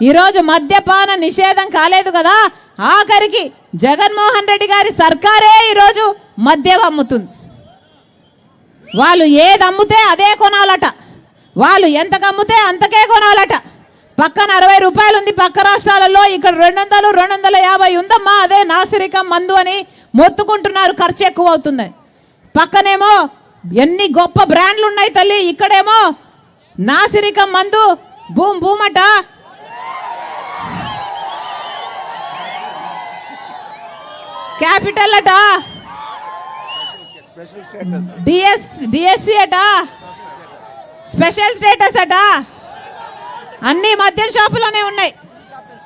ఈరోజు మద్యపాన నిషేధం కాలేదు కదా? ఆఖరికి జగన్మోహన్ రెడ్డి గారి సర్కారే ఈరోజు మద్యం అమ్ముతుంది. వాళ్ళు ఏది అమ్ముతే అదే కొనాలట. వాళ్ళు ఎంతకు అమ్ముతే అంతకే కొనాలట. పక్కన అరవై రూపాయలు ఉంది పక్క రాష్ట్రాలలో ఇక్కడ రెండు వందలు రెండు వందల యాభై ఉందమ్మా అదే నాసిరికం మందు అని మొత్తుకుంటున్నారు ఖర్చు ఎక్కువ అవుతుంది. పక్కనేమో ఎన్ని గొప్ప బ్రాండ్లు ఉన్నాయి తల్లి ఇక్కడేమో నాసిరికం మందు భూమ్ భూమట క్యాపిటల్ అట. డిఎస్ డిఎస్సి అట. స్పెషల్ స్టేటస్ అట. అన్ని మద్యం షాపులోనే ఉన్నాయి.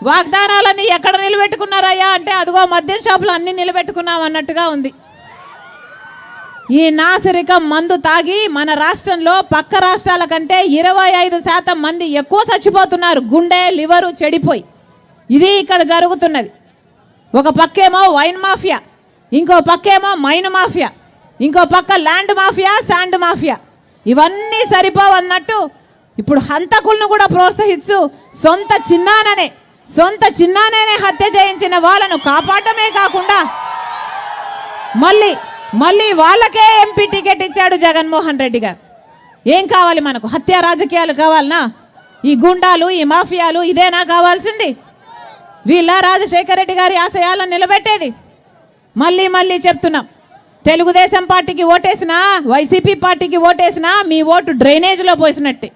వాగ్దానాలన్నీ ఎక్కడ నిలబెట్టుకున్నారయ్యా అంటే అదిగో మద్యం షాపులు అన్ని నిలబెట్టుకున్నాం అన్నట్టుగా ఉంది. ఈ నాసిరికం మందు తాగి మన రాష్ట్రంలో పక్క రాష్ట్రాల కంటే ఇరవై ఐదు శాతం మంది ఎక్కువ చచ్చిపోతున్నారు. గుండె లివరు చెడిపోయి. ఇది ఇక్కడ జరుగుతున్నది. ఒక పక్కేమో వైన్ మాఫియా ఇంకో పక్కేమో మైన్ మాఫియా ఇంకో పక్క ల్యాండ్ మాఫియా శాండ్ మాఫియా. ఇవన్నీ సరిపోవన్నట్టు ఇప్పుడు హంతకులను కూడా ప్రోత్సహిస్తూ సొంత చిన్నాననే సొంత చిన్నాననే హత్య చేయించిన వాళ్ళను కాపాడమే కాకుండా మళ్ళీ మళ్ళీ వాళ్ళకే ఎంపీ టికెట్ ఇచ్చాడు జగన్మోహన్ రెడ్డి గారు. ఏం కావాలి మనకు? హత్య రాజకీయాలు కావాలనా? ఈ గుండాలు ఈ మాఫియాలు ఇదేనా కావాల్సింది? వీళ్ళ రాజశేఖర రెడ్డి గారి ఆశయాలను నిలబెట్టేది. మళ్ళీ మళ్ళీ చెప్తున్నాం. తెలుగుదేశం పార్టీకి ఓటేసినా వైసీపీ పార్టీకి ఓటేసినా మీ ఓటు డ్రైనేజ్లో పోసినట్టే.